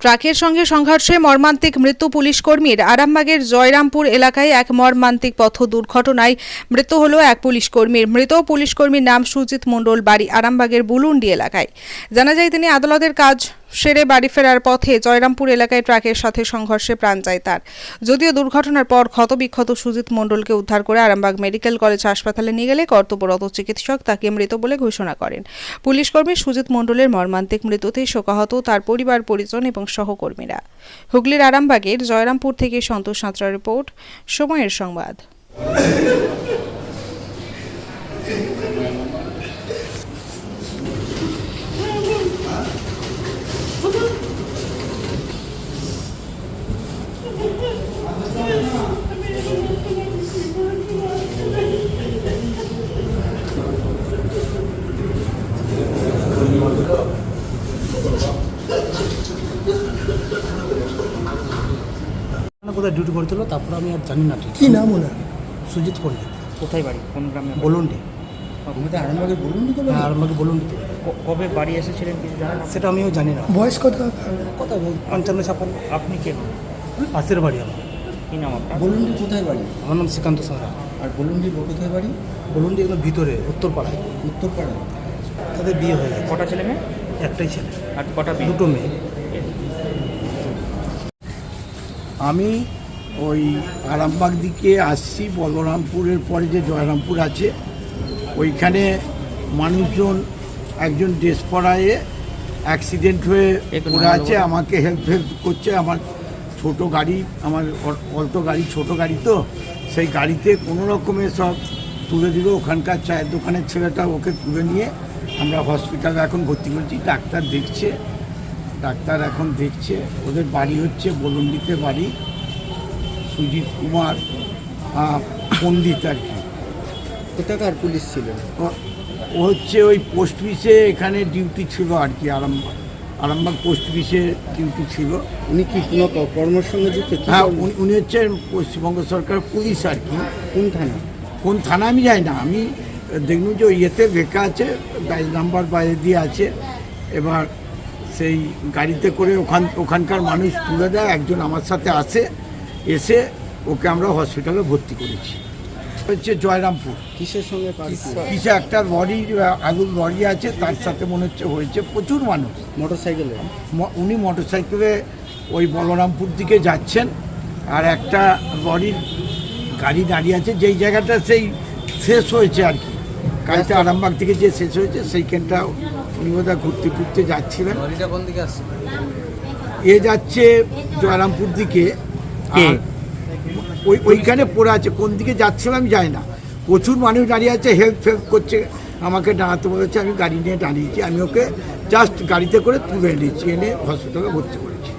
ট্রাকের সঙ্গে সংঘর্ষে মর্মান্তিক মৃত্যু পুলিশ কর্মীর আরামবাগের জয়রামপুর এলাকায় এক মর্মান্তিক পথ দুর্ঘটনায় মৃত্যু হল এক পুলিশ কর্মীর। মৃত পুলিশ কর্মীর নাম সুজিত মণ্ডল, বাড়ি আরামবাগের বুলুন্ডি এলাকায়। জানা যায়, তিনি আদালতের কাজ সেরে বাড়ি ফেরার পথে জয়রামপুর এলাকায় ট্রাকের সাথে সংঘর্ষে প্রাণ যায় তার। যদিও দুর্ঘটনার পর ক্ষতবিক্ষত সুজিত মণ্ডলকে উদ্ধার করে আরামবাগ মেডিকেল কলেজ হাসপাতালে নিয়ে গেলে কর্তব্যরত চিকিৎসক তাকে মৃত বলে ঘোষণা করেন। পুলিশ কর্মী সুজিত মণ্ডলের মর্মান্তিক মৃত্যুতে শোকাহত তার পরিবার, পরিজন এবং সহকর্মীরা। হুগলির আরামবাগের জয়রামপুর থেকে সন্তোষ সাঁতরা রিপোর্ট, সময়ের সংবাদ। কোথায় ডিউটি করছিল তারপর আমি আর জানি না ঠিক। কি নাম ওনার? সুজিত পণ্ডিত। কোথায় বাড়ি? কোন গ্রামে বাড়ি? বলুন ডি আমাদের আরামবাগে বলুন তো হ্যাঁ আর আমাকে বলুন ডি কবে বাড়ি এসেছিলেন কিছু জানেন? সেটা আমিও জানি না। বয়স কত কথা পঞ্চান্ন ছাপান্ন আপনি কে? পাশের বাড়ি আমার। কি নাম আপনার? বলুন্ডি কোথায় বাড়ি? আমার নাম শ্রীকান্ত সাহা। আর বলুন্ডি কোথায় বাড়ি? বলুন ডি একদম ভিতরে উত্তরপাড়ায়। উত্তরপাড়া তাদের বিয়ে হয়ে গেছে। কটা ছেলে মেয়ে? একটাই ছেলে। আর কটা দুটো মেয়ে। আমি ওই আরামবাগ দিকে আসছি বলরামপুরের পরে যে জয়রামপুর আছে ওইখানে মানুষজন একজন ড্রেস পরায়ে অ্যাক্সিডেন্ট হয়ে পড়ে আছে আমাকে হেল্প হেল্প করছে আমার ছোট গাড়ি আমার অল- অল্টো গাড়ি ছোট গাড়ি তো সেই গাড়িতে কোনো রকমে সব তুলে দিল ওখানকার চায়ের দোকানের ছেলেটা ওকে তুলে নিয়ে আমরা হসপিটালে এখন ভর্তি করছি ডাক্তার দেখছে ডাক্তার এখন দেখছে। ওদের বাড়ি হচ্ছে বলন্ডিতে বাড়ি। সুজিত কুমার পণ্ডিত আর কি। কোথাকার পুলিশ ছিলেন ও- হচ্ছে ওই পোস্ট অফিসে এখানে ডিউটি ছিল আর কি আরামবাগ। আরামবাগ পোস্ট অফিসে ডিউটি ছিল। উনি কি কোনো কর্মের সঙ্গে যুক্ত হ্যাঁ উনি হচ্ছে পশ্চিমবঙ্গ সরকার পুলিশ আর কি। কোন থানা? কোন থানা আমি যাই না। আমি দেখলাম যে ওই ইয়েতে লেখা আছে গাড়ি নাম্বার বাইরে দিয়ে আছে। এবার সেই গাড়িতে করে ওখান ওখানকার মানুষ তুলে দেয় একজন আমার সাথে আসে এসে ওকে আমরা হসপিটালে ভর্তি করেছি। হচ্ছে জয়রামপুর। কিসের সঙ্গে কিসে একটা লরি আলুর লরি আছে তার সাথে মনে হচ্ছে হয়েছে প্রচুর মানুষ। মোটর সাইকেলে ম- উনি মোটরসাইকেলে ওই বলরামপুর দিকে যাচ্ছেন আর একটা লরির গাড়ি দাঁড়িয়ে আছে যেই জায়গাটা সেই শেষ হয়েছে আর কি। গাড়িটা আরামবাগ থেকে যে শেষ হয়েছে সেইখানটা উনি বোধহয় ঘুরতে ঘুরতে যাচ্ছিলেন এ যাচ্ছে জয়রামপুর দিকে। আর ওই ওইখানে পড়ে আছে। কোন দিকে যাচ্ছিল আমি যাই না। প্রচুর মানুষ দাঁড়িয়ে আছে হেল্প ফেল্প করছে আমাকে দাঁড়াতে বলেছে আমি গাড়ি নিয়ে দাঁড়িয়েছি। আমি ওকে জাস্ট গাড়িতে করে তুলে নিয়েছি এনে হসপিটালে ভর্তি করেছি।